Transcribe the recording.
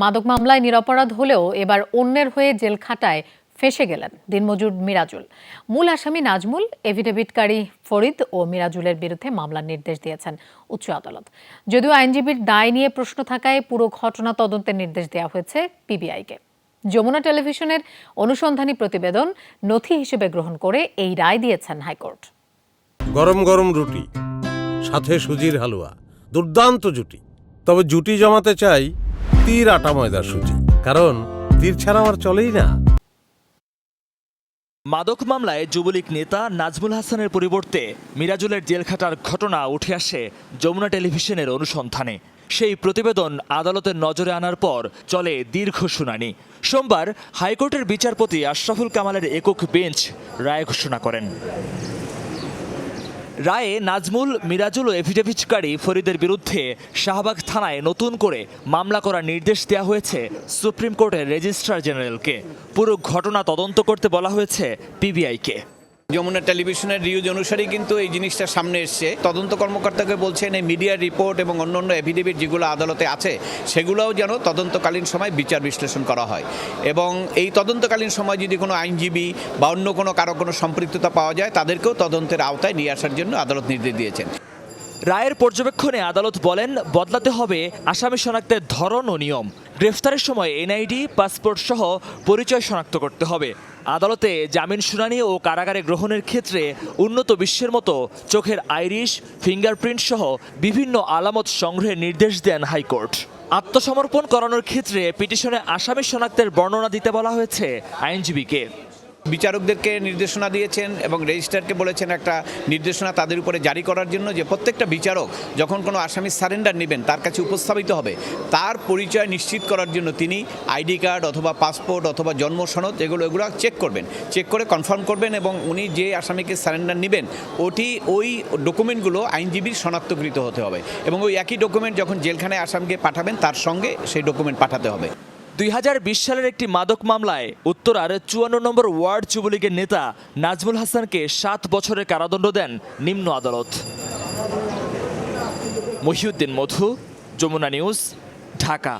মাদক মামলায় নিরপরাধ হলেও এবার অন্যের হয়ে জেল খাটায় ফেসে গেলেন দিনমজুর মিরাজুল। মূল আসামি নাজমুল, এভিডেভিটকারী ফরিদ ও মিরাজুলের বিরুদ্ধে মামলার নির্দেশ দিয়েছেন উচ্চ আদালত। যদিও আইনজীবীর দায় নিয়ে প্রশ্ন থাকায় পুরো ঘটনা তদন্তের নির্দেশ দেওয়া হয়েছে পিবিআইকে। যমুনা টেলিভিশনের অনুসন্ধানী প্রতিবেদন নথি হিসেবে গ্রহণ করে এই রায় দিয়েছেন হাইকোর্ট। গরম গরম রুটি, সাথে সুজির হালুয়া, দুর্দান্ত জুটি। তবে জুটি জমাতে চাই তীর আটা ময়দার সুজি। কারণ তীর ছাড়া আমার চলেই না। মাদক মামলায় যুবলীগ নেতা নাজমুল হাসানের পরিবর্তে মিরাজুলের জেল খাটার ঘটনা উঠে আসে যমুনা টেলিভিশনের অনুসন্ধানে। সেই প্রতিবেদন আদালতের নজরে আনার পর চলে দীর্ঘ শুনানি। সোমবার হাইকোর্টের বিচারপতি আশরাফুল কামালের একক বেঞ্চ রায় ঘোষণা করেন। রায়ে নাজমুল, মিরাজুল এফিডেভিটকারী ফরিদের বিরুদ্ধে শাহবাগ থানায় নতুন করে মামলা করার নির্দেশ দেওয়া হয়েছে সুপ্রিম কোর্টের রেজিস্ট্রার জেনারেলকে। পুরো ঘটনা তদন্ত করতে বলা হয়েছে পিবিআইকে। যমুনা টেলিভিশনের রিউজ অনুসারেই কিন্তু এই জিনিসটা সামনে এসছে। তদন্ত কর্মকর্তাকে বলছেন, এই মিডিয়ার রিপোর্ট এবং অন্যান্য এফিডেভিট যেগুলো আদালতে আছে, সেগুলোও যেন তদন্তকালীন সময় বিচার বিশ্লেষণ করা হয়। এবং এই তদন্তকালীন সময় যদি কোনো আইনজীবী বা অন্য কোনো কারও কোনো সম্পৃক্ততা পাওয়া যায়, তাদেরকেও তদন্তের আওতায় নিয়ে আসার জন্য আদালত নির্দেশ দিয়েছেন। রায়ের পর্যবেক্ষণে আদালত বলেন, বদলাতে হবে আসামি শনাক্তের ধরন ও নিয়ম। গ্রেফতারের সময় এনআইডি, পাসপোর্ট সহ পরিচয় শনাক্ত করতে হবে। আদালতে জামিন শুনানি ও কারাগারে গ্রহণের ক্ষেত্রে উন্নত বিশ্বের মতো চোখের আইরিশ, ফিঙ্গারপ্রিন্ট সহ বিভিন্ন আলামত সংগ্রহের নির্দেশ দেন হাইকোর্ট। আত্মসমর্পণ করানোর ক্ষেত্রে পিটিশনে আসামি শনাক্তের বর্ণনা দিতে বলা হয়েছে আইনজীবীকে। বিচারকদেরকে নির্দেশনা দিয়েছেন এবং রেজিস্ট্রারকে বলেছেন একটা নির্দেশনা তাদের উপরে জারি করার জন্য যে প্রত্যেকটা বিচারক যখন কোনো আসামি সারেন্ডার নেবেন, তার কাছে উপস্থাপিত হবে। তার পরিচয় নিশ্চিত করার জন্য তিনি আইডি কার্ড অথবা পাসপোর্ট অথবা জন্ম সনদ এগুলো এগুলো চেক করবেন। চেক করে কনফার্ম করবেন এবং উনি যে আসামিকে সারেন্ডার নেবেন, ওটি ওই ডকুমেন্টগুলো আইনজীবীর শনাক্তকৃত হতে হবে এবং ওই একই ডকুমেন্ট যখন জেলখানায় আসামিকে পাঠাবেন, তার সঙ্গে সেই ডকুমেন্ট পাঠাতে হবে। দুই হাজার বিশ সালের একটি মাদক মামলায় উত্তরার চুয়ান্ন নম্বর ওয়ার্ড যুবলীগের নেতা নাজমুল হাসানকে সাত বছরের কারাদণ্ড দেন নিম্ন আদালত। মহিউদ্দিন মধু, যমুনা নিউজ, ঢাকা।